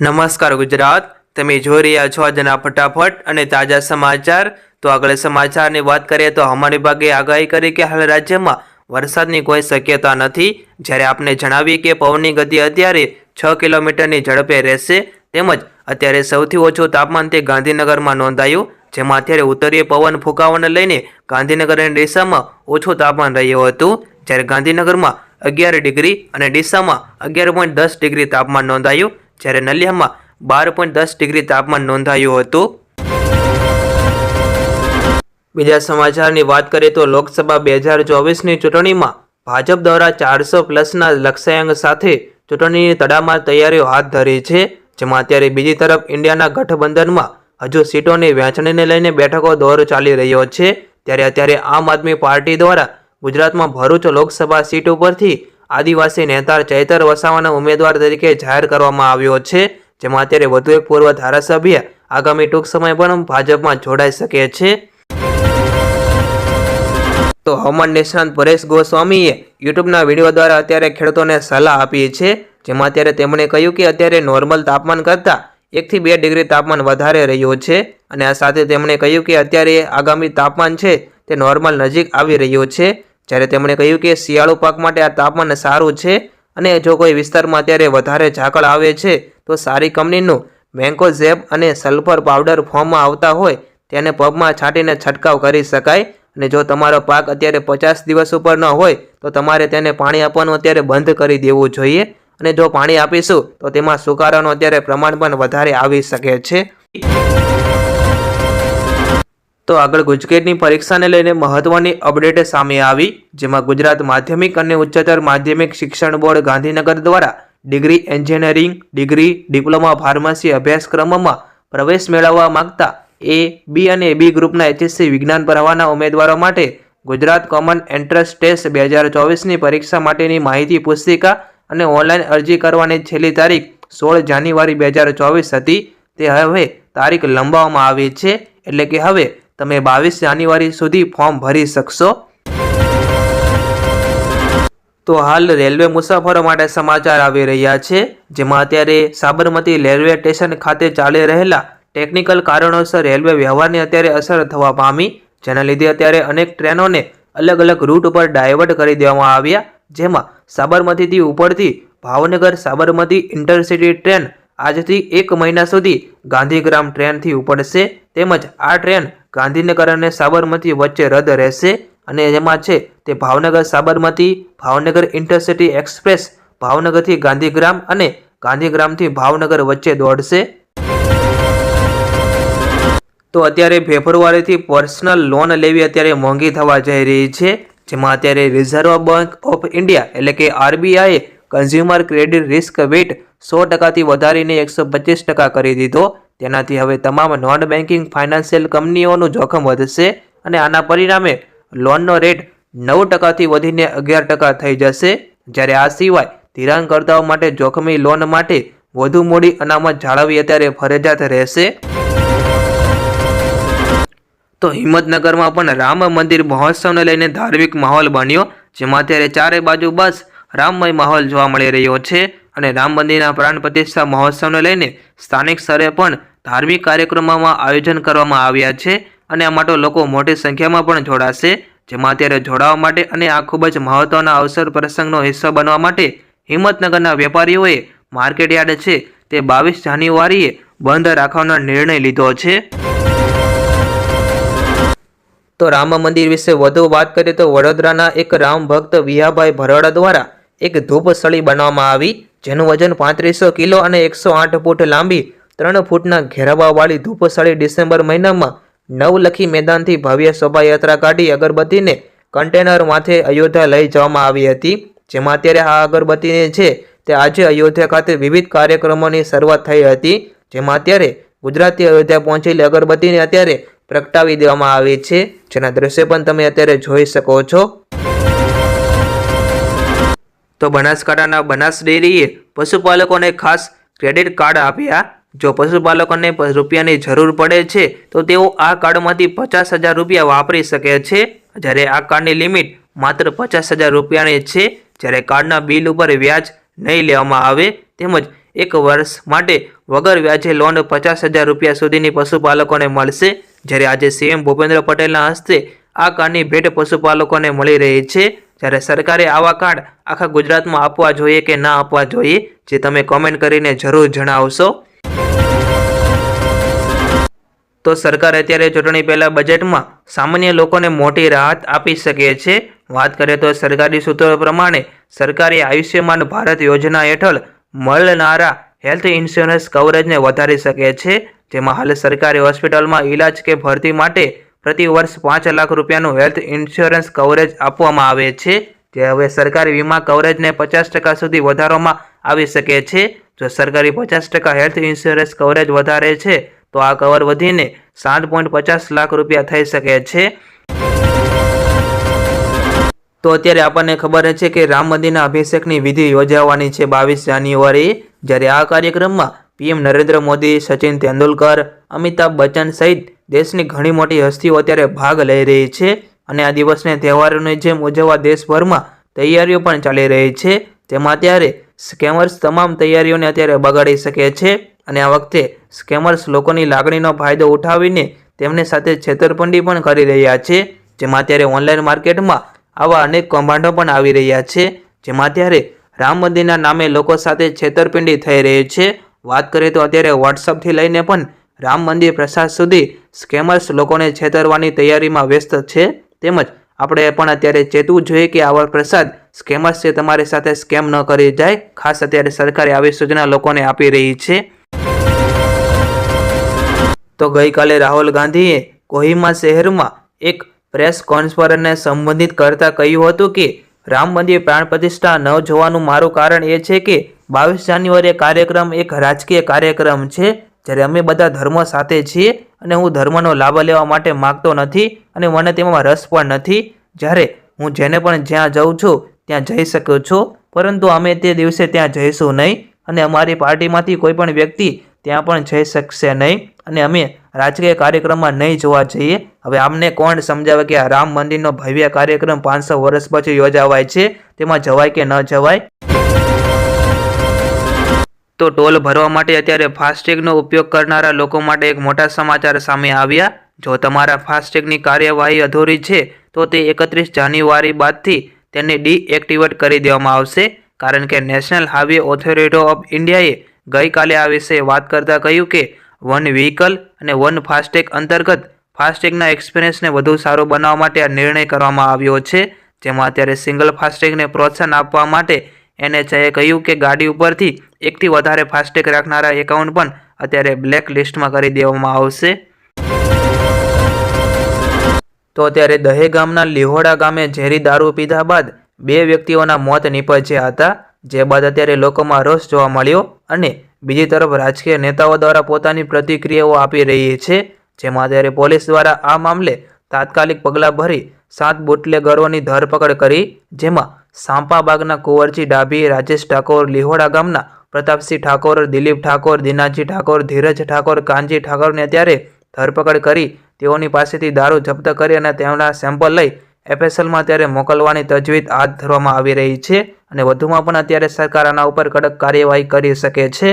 નમસ્કાર ગુજરાત, તમે જોઈ રહ્યા છો આજના ફટાફટ અને તાજા સમાચાર. તો આગળ સમાચારની વાત કરીએ તો હવામાન વિભાગે આગાહી કરી કે હાલ રાજ્યમાં વરસાદની કોઈ શક્યતા નથી. જ્યારે આપને જણાવીએ કે પવનની ગતિ અત્યારે છ કિલોમીટરની ઝડપે રહેશે, તેમજ અત્યારે સૌથી ઓછું તાપમાન તે ગાંધીનગરમાં નોંધાયું, જેમાં અત્યારે ઉત્તરીય પવન ફૂંકાવાને લઈને ગાંધીનગરની દિશામાં ઓછું તાપમાન રહ્યું હતું. જ્યારે ગાંધીનગરમાં અગિયાર ડિગ્રી અને ડીસામાં અગિયાર પોઈન્ટ દસ ડિગ્રી તાપમાન નોંધાયું. જ્યારે નલિયામાં બાર પોઈન્ટ દસ ડિગ્રી તાપમાન નોંધાયું હતું. બીજા સમાચારની વાત કરીએ તો લોકસભા બે હજાર ચોવીસની ચૂંટણીમાં ભાજપ દ્વારા ચારસો પ્લસના લક્ષ્યાંક સાથે ચૂંટણીની તડામાર તૈયારીઓ હાથ ધરી છે, જેમાં અત્યારે બીજી તરફ ઇન્ડિયાના ગઠબંધનમાં હજુ સીટોની વહેંચણીને લઈને બેઠકો દોર ચાલી રહ્યો છે. ત્યારે અત્યારે આમ આદમી પાર્ટી દ્વારા ગુજરાતમાં ભરૂચ લોકસભા સીટ ઉપરથી આદિવાસી નેતા ચૈતર વસાવાના ઉમેદવાર તરીકે જાહેર કરવામાં આવ્યો છે, જેમાં અત્યારે વધુ એક પૂર્વ ધારાસભ્ય આગામી ટૂંક સમય પણ ભાજપમાં જોડાઈ શકે છે. તો હવામાન નિષ્ણાંત પરેશ ગોસ્વામીએ યુટ્યુબના વીડિયો દ્વારા અત્યારે ખેડૂતોને સલાહ આપી છે, જેમાં અત્યારે તેમણે કહ્યું કે અત્યારે નોર્મલ તાપમાન કરતાં એકથી બે ડિગ્રી તાપમાન વધારે રહ્યું છે, અને આ સાથે તેમણે કહ્યું કે અત્યારે આગામી તાપમાન છે તે નોર્મલ નજીક આવી રહ્યું છે જ્યારે તેમણે કહ્યું કે શિયાળુ પાક માટે આ તાપમાન સારું છે અને જો કોઈ વિસ્તારમાં અત્યારે વધારે ઝાકળ આવે છે, તો સારી કંપનીનું મેન્કોઝેબ અને સલ્ફર પાવડર ફોર્મમાં આવતા હોય, તેને પગમાં છાંટીને છંટકાવ કરી શકાય. અને જો તમારો પાક અત્યારે પચાસ દિવસ ઉપર ન હોય, તો તમારે તેને પાણી આપવાનું અત્યારે બંધ કરી દેવું જોઈએ. અને જો પાણી આપીશું, તો તેમાં સુકારાનું અત્યારે પ્રમાણ પણ વધારે આવી શકે છે. તો આગળ ગુજકેટની પરીક્ષાને લઈને મહત્વની અપડેટ સામે આવી, જેમાં ગુજરાત માધ્યમિક અને ઉચ્ચતર માધ્યમિક શિક્ષણ બોર્ડ ગાંધીનગર દ્વારા degree engineering, degree diploma pharmacy અભ્યાસક્રમમાં પ્રવેશ મેળવવા માંગતા એ, બી અને બી ગ્રુપના એચએસસી વિજ્ઞાન ભરવાના ઉમેદવારો માટે ગુજરાત કોમન એન્ટ્રન્સ ટેસ્ટ બે હજાર ચોવીસની પરીક્ષા માટેની માહિતી પુસ્તિકા અને ઓનલાઈન અરજી કરવાની છેલ્લી તારીખ સોળ જાન્યુઆરી બે હજાર ચોવીસ હતી. તે હવે તારીખ લંબાવવામાં આવી છે, એટલે કે હવે તમે બાવીસ જાન્યુઆરી સુધી ફોર્મ ભરી શકશો. તો હાલ રેલવે મુસાફરો માટે સમાચાર આવી રહ્યા છે, જેમાં અત્યારે સાબરમતી રેલવે સ્ટેશન ખાતે ચાલી રહેલા ટેકનિકલ કારણોસર રેલવે વ્યવહારની અત્યારે અસર થવા પામી, જેના લીધે અત્યારે અનેક ટ્રેનોને અલગ અલગ રૂટ ઉપર ડાયવર્ટ કરી દેવામાં આવ્યા, જેમાં સાબરમતીથી ઉપરથી ભાવનગર સાબરમતી ઇન્ટરસિટી ટ્રેન આજથી એક મહિના સુધી ગાંધીગ્રામ ટ્રેનથી ઉપડશે તેમજ આ ટ્રેન ગાંધીનગર અને સાબરમતી વચ્ચે રદ રહેશે અને એમાં છે તે ભાવનગર સાબરમતી, ભાવનગર ઇન્ટરસિટી એક્સપ્રેસ, ભાવનગરથી ગાંધીગ્રામ અને ગાંધીગ્રામથી ભાવનગર વચ્ચે દોડશે. તો અત્યારે ફેબ્રુઆરીથી પર્સનલ લોન લેવી અત્યારે મોંઘી થવા જઈ રહી છે, જેમાં અત્યારે રિઝર્વ બેંક ઓફ ઇન્ડિયા એટલે કે આરબીઆઈએ કન્ઝ્યુમર ક્રેડિટ રિસ્ક વેટ સો ટકાથી વધારીને એકસો પચીસ ટકા કરી દીધો. તેનાથી હવે તમામ નોન બેન્કિંગ ફાઇનાન્શિયલ કંપનીઓનું જોખમ વધશે અને આના પરિણામે લોનનો રેટ નવ ટકાથી વધીને અગિયાર ટકા થઈ જશે. જ્યારે આ સિવાય ધિરાણકર્તાઓ માટે જોખમી લોન માટે વધુ મૂડી અનામત જાળવવી અત્યારે ફરજિયાત રહેશે. તો હિંમતનગરમાં પણ રામ મંદિર મહોત્સવને લઈને ધાર્મિક માહોલ બન્યો, જેમાં અત્યારે ચારે બાજુ બસ રામમય માહોલ જોવા મળી રહ્યો છે અને રામ મંદિરના પ્રાણ પ્રતિષ્ઠા મહોત્સવને લઈને સ્થાનિક સ્તરે પણ ધાર્મિક કાર્યક્રમોમાં આયોજન કરવામાં આવ્યા છે અને આ માટે લોકો મોટી સંખ્યામાં પણ જોડાશે. જેમાં અત્યારે જોડાવા માટે અને આ ખૂબ જ મહત્વના અવસર પ્રસંગનો હિસ્સો બનવા માટે હિંમતનગરના વેપારીઓએ માર્કેટયાર્ડ છે તે બાવીસ જાન્યુઆરીએ બંધ રાખવાનો નિર્ણય લીધો છે. તો રામ મંદિર વિશે વધુ વાત કરીએ તો વડોદરાના એક રામ ભક્ત વિહાભાઈ ભરોડા દ્વારા એક ધૂપસળી બનાવવામાં આવી, જેનું વજન પાંત્રીસો કિલો અને એકસો આઠ ફૂટ લાંબી, ત્રણ ફૂટના ઘેરાવાવાળી ધૂપસળી ડિસેમ્બર મહિનામાં નવલખી મેદાનથી ભવ્ય શોભાયાત્રા કાઢી અગરબત્તીને કન્ટેનર માથે અયોધ્યા લઈ જવામાં આવી હતી. જેમાં અત્યારે આ અગરબત્તીને છે તે આજે અયોધ્યા ખાતે વિવિધ કાર્યક્રમોની શરૂઆત થઈ હતી. જેમાં અત્યારે ગુજરાતી અયોધ્યા પહોંચેલી અગરબત્તીને અત્યારે પ્રગટાવી દેવામાં આવી છે. જેના દ્રશ્ય પણ તમે અત્યારે જોઈ શકો છો. તો બનાસકાંઠાના બનાસ ડેરીએ પશુપાલકોને ખાસ ક્રેડિટ કાર્ડ આપ્યા. જો પશુપાલકોને રૂપિયાની જરૂર પડે છે, તો તેઓ આ કાર્ડમાંથી પચાસ હજાર રૂપિયા વાપરી શકે છે. જ્યારે આ કાર્ડની લિમિટ માત્ર પચાસ હજાર રૂપિયાની છે, જ્યારે કાર્ડના બિલ ઉપર વ્યાજ નહીં લેવામાં આવે, તેમજ એક વર્ષ માટે વગર વ્યાજે લોન પચાસ હજાર રૂપિયા સુધીની પશુપાલકોને મળશે. જ્યારે આજે સીએમ ભૂપેન્દ્ર પટેલના હસ્તે આ કાર્ડની ભેટ પશુપાલકોને મળી રહી છે. જ્યારે સરકારે આવા કાર્ડ આખા ગુજરાતમાં આપવા જોઈએ કે ના આપવા જોઈએ, જે તમે કોમેન્ટ કરીને જરૂર જણાવશો. તો સરકાર અત્યારે ચૂંટણી પહેલાં બજેટમાં સામાન્ય લોકોને મોટી રાહત આપી શકે છે. વાત કરીએ તો સરકારી સૂત્રો પ્રમાણે સરકારે આયુષ્યમાન ભારત યોજના હેઠળ મળનારા હેલ્થ ઇન્સ્યોરન્સ કવરેજને વધારી શકે છે. જેમાં હાલ સરકારી હોસ્પિટલમાં ઈલાજ કે ભરતી માટે પ્રતિ વર્ષ પાંચ લાખ રૂપિયાનું હેલ્થ ઇન્સ્યોરન્સ કવરેજ આપવામાં આવે છે. જે હવે સરકારી વીમા કવરેજને પચાસ ટકા સુધી વધારવામાં આવી શકે છે. જો સરકારી પચાસ ટકા હેલ્થ ઇન્સ્યોરન્સ કવરેજ વધારે છે, તો આ કવર વધીને સાત પોઈન્ટ પચાસ લાખ રૂપિયા થઈ શકે છે. તો અત્યારે આપણને ખબર છે કે રામ મંદિરના અભિષેકની વિધિ યોજાવાની છે બાવીસ જાન્યુઆરી. જ્યારે આ કાર્યક્રમમાં પીએમ નરેન્દ્ર મોદી, સચિન તેંડુલકર, અમિતાભ બચ્ચન સહિત દેશની ઘણી મોટી હસ્તીઓ અત્યારે ભાગ લઈ રહી છે અને આ દિવસને તહેવારોની જેમ ઉજવવા દેશભરમાં તૈયારીઓ પણ ચાલી રહી છે. તેમાં અત્યારે સ્કેમર્સ તમામ તૈયારીઓને અત્યારે બગાડી શકે છે અને આ વખતે સ્કેમર્સ લોકોની લાગણીનો ફાયદો ઉઠાવીને તેમની સાથે છેતરપિંડી પણ કરી રહ્યા છે. જેમાં અત્યારે ઓનલાઈન માર્કેટમાં આવા અનેક કૌભાંડો પણ આવી રહ્યા છે. જેમાં અત્યારે રામ મંદિરના નામે લોકો સાથે છેતરપિંડી થઈ રહી છે. વાત કરીએ તો અત્યારે વોટ્સઅપથી લઈને પણ રામ મંદિર પ્રસાદ સુધી સ્કેમર્સ લોકોને છેતરવાની તૈયારીમાં વ્યસ્ત છે. તેમજ આપણે પણ અત્યારે ચેતવું જોઈએ કે આવા પ્રસાદ સ્કેમર્સ છે તમારી સાથે સ્કેમ ન કરી જાય, ખાસ અત્યારે સરકારે આવી સૂચના લોકોને આપી રહી છે. તો ગઈકાલે રાહુલ ગાંધીએ કોહિમા શહેરમાં એક પ્રેસ કોન્ફરન્સને સંબોધિત કરતા કહ્યું હતું કે, રામ મંદિર પ્રાણ પ્રતિષ્ઠા ન જોવાનું મારું કારણ એ છે કે, બાવીસ જાન્યુઆરીએ કાર્યક્રમ એક રાજકીય કાર્યક્રમ છે. જ્યારે અમે બધા ધર્મ સાથે છીએ અને હું ધર્મનો લાભ લેવા માટે માગતો નથી અને મને તેમાં રસ પણ નથી, જ્યારે હું જેને પણ જ્યાં જાઉં છું, ત્યાં જઈ શકું છું. પરંતુ અમે તે દિવસે ત્યાં જઈશું નહીં અને અમારી પાર્ટીમાંથી કોઈ પણ વ્યક્તિ ત્યાં પણ જઈ શકશે નહીં અને અમે રાજકીય કાર્યક્રમમાં નહીં જોવા જઈએ. હવે આમને કોણ સમજાવે કે આ રામ મંદિરનો ભવ્ય કાર્યક્રમ પાંચસો વર્ષ પછી યોજાવાય છે? તેમાં જવાય કે ન જવાય? તો ટોલ ભરવા માટે અત્યારે ફાસ્ટેગનો ઉપયોગ કરનારા લોકો માટે એક મોટા સમાચાર સામે આવ્યા. જો તમારા ફાસ્ટેગની કાર્યવાહી અધૂરી છે, તો તે એકત્રીસ જાન્યુઆરી બાદથી તેને ડીએક્ટિવેટ કરી દેવામાં આવશે. કારણ કે નેશનલ હાઈવે ઓથોરિટી ઓફ ઇન્ડિયાએ ગઈકાલે આ વિશે વાત કરતાં કહ્યું કે, વન વ્હીકલ અને વન ફાસ્ટેગ અંતર્ગત ફાસ્ટેગના એક્સપિરિયન્સને વધુ સારો બનાવવા માટે આ નિર્ણય કરવામાં આવ્યો છે. જેમાં અત્યારે સિંગલ ફાસ્ટેગને પ્રોત્સાહન આપવા માટે એનએચઆઈએ કહ્યું કે ગાડી ઉપરથી એકથી વધારે ફાસ્ટેગ રાખનારા એકાઉન્ટ પણ અત્યારે બ્લેક લિસ્ટમાં કરી દેવામાં આવશે. તો અત્યારે દહે ગામના લીહોડા ગામે ઝેરી દારૂ પીધા બાદ બે વ્યક્તિઓના મોત નીપજ્યા હતા, જે બાદ અત્યારે લોકોમાં રોષ જોવા મળ્યો અને બીજી તરફ રાજકીય નેતાઓ દ્વારા પોતાની પ્રતિક્રિયાઓ આપી રહી છે, જેમાં અત્યારે પોલીસ દ્વારા આ મામલે તાત્કાલિક પગલાં ભરી સાત બુટલેગરોની ધરપકડ કરી, જેમાં સાંપાબાગના કુંવરજી ડાભી, રાજેશ ઠાકોર, લીહોડા ગામના પ્રતાપસિંહ ઠાકોર, દિલીપ ઠાકોર, દિનાજી ઠાકોર, ધીરજ ઠાકોર, કાનજી ઠાકોરને અત્યારે ધરપકડ કરી તેઓની પાસેથી દારૂ જપ્ત કરી અને તેમના સેમ્પલ લઈ એફએસએલમાં અત્યારે મોકલવાની તજવીજ હાથ ધરવામાં આવી રહી છે અને વધુમાં પણ અત્યારે સરકાર આના ઉપર કડક કાર્યવાહી કરી શકે છે.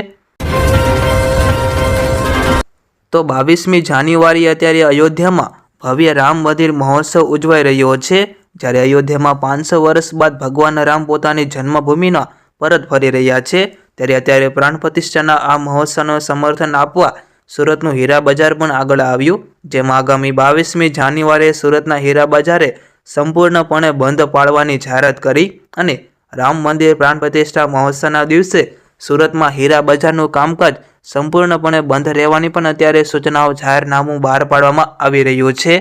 તો બાવીસમી જાન્યુઆરી અત્યારે અયોધ્યામાં ભવ્ય રામ મંદિર મહોત્સવ ઉજવાઈ રહ્યો છે. જ્યારે અયોધ્યામાં પાંચસો વર્ષ બાદ ભગવાન રામ પોતાની જન્મભૂમિના પરત ફરી રહ્યા છે, ત્યારે અત્યારે પ્રાણ પ્રતિષ્ઠાના આ મહોત્સવનું સમર્થન આપવા સુરતનું હીરા બજાર પણ આગળ આવ્યું, જેમાં આગામી બાવીસમી જાન્યુઆરીએ સુરતના હીરા બજારે સંપૂર્ણપણે બંધ પાડવાની જાહેરાત કરી અને રામ મંદિર પ્રાણ પ્રતિષ્ઠા મહોત્સવના દિવસે સુરતમાં હીરા બજારનું કામકાજ સંપૂર્ણપણે બંધ રહેવાની પણ અત્યારે સૂચનાઓ જાહેરનામું બહાર પાડવામાં આવી રહ્યું છે.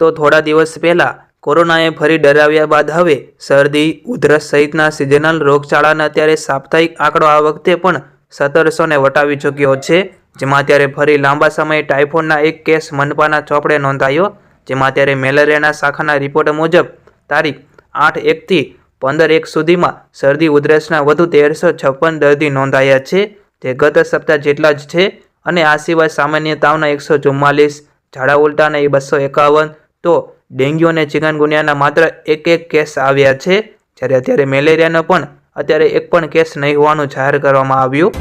તો થોડા દિવસ પહેલાં કોરોનાએ ફરી ડરાવ્યા બાદ હવે શરદી, ઉધરસ સહિતના સિઝનલ રોગચાળાના અત્યારે સાપ્તાહિક આંકડો આ વખતે પણ સત્તરસોને વટાવી ચૂક્યો છે, જેમાં અત્યારે ફરી લાંબા સમયે ટાઇફોઇડના એક કેસ મનપાના ચોપડે નોંધાયો, જેમાં અત્યારે મેલેરિયાના શાખાના રિપોર્ટ મુજબ તારીખ આઠ એકથી પંદર એક સુધીમાં શરદી, ઉધરસના વધુ તેરસો છપ્પન દર્દી નોંધાયા છે, જે ગત સપ્તાહ જેટલા જ છે, અને આ સિવાય સામાન્ય તાવના એકસો ચુમ્માલીસ ઝાડા ઉલટાના એ બસો એકાવન તો ડેન્ગ્યુ અને ચિકનગુનિયાના માત્ર એક એક કેસ આવ્યા છે. જ્યારે અત્યારે મેલેરિયાનો પણ અત્યારે એક પણ કેસ નહીં હોવાનું જાહેર કરવામાં આવ્યું.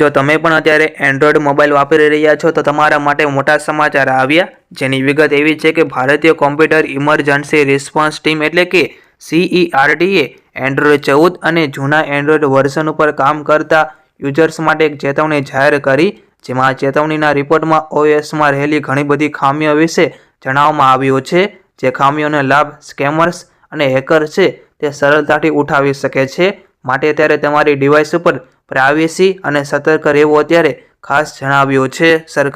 જો તમે પણ અત્યારે એન્ડ્રોઈડ મોબાઈલ વાપરી રહ્યા છો, તો તમારા માટે મોટા સમાચાર આવ્યા. જેની વિગત એવી છે કે ભારતીય કોમ્પ્યુટર ઇમરજન્સી રિસ્પોન્સ ટીમ એટલે કે સીઈઆરટીએ એન્ડ્રોઈડ ચૌદ અને જૂના એન્ડ્રોઈડ વર્ઝન ઉપર કામ કરતા યુઝર્સ માટે એક ચેતવણી જાહેર કરી. જેમાં આ ચેતવણીના રિપોર્ટમાં ઓએસમાં રહેલી ઘણી બધી ખામીઓ વિશે જણાવવામાં આવ્યું છે. જે ખામીઓનો લાભ સ્કેમર્સ અને હેકર છે તે સરળતાથી ઉઠાવી શકે છે. માટે ત્યારે તમારી ડિવાઇસ ઉપર પ્રાઇવેસી અને સતર્ક રહેવું અત્યારે ખાસ જણાવ્યું છે. સરકાર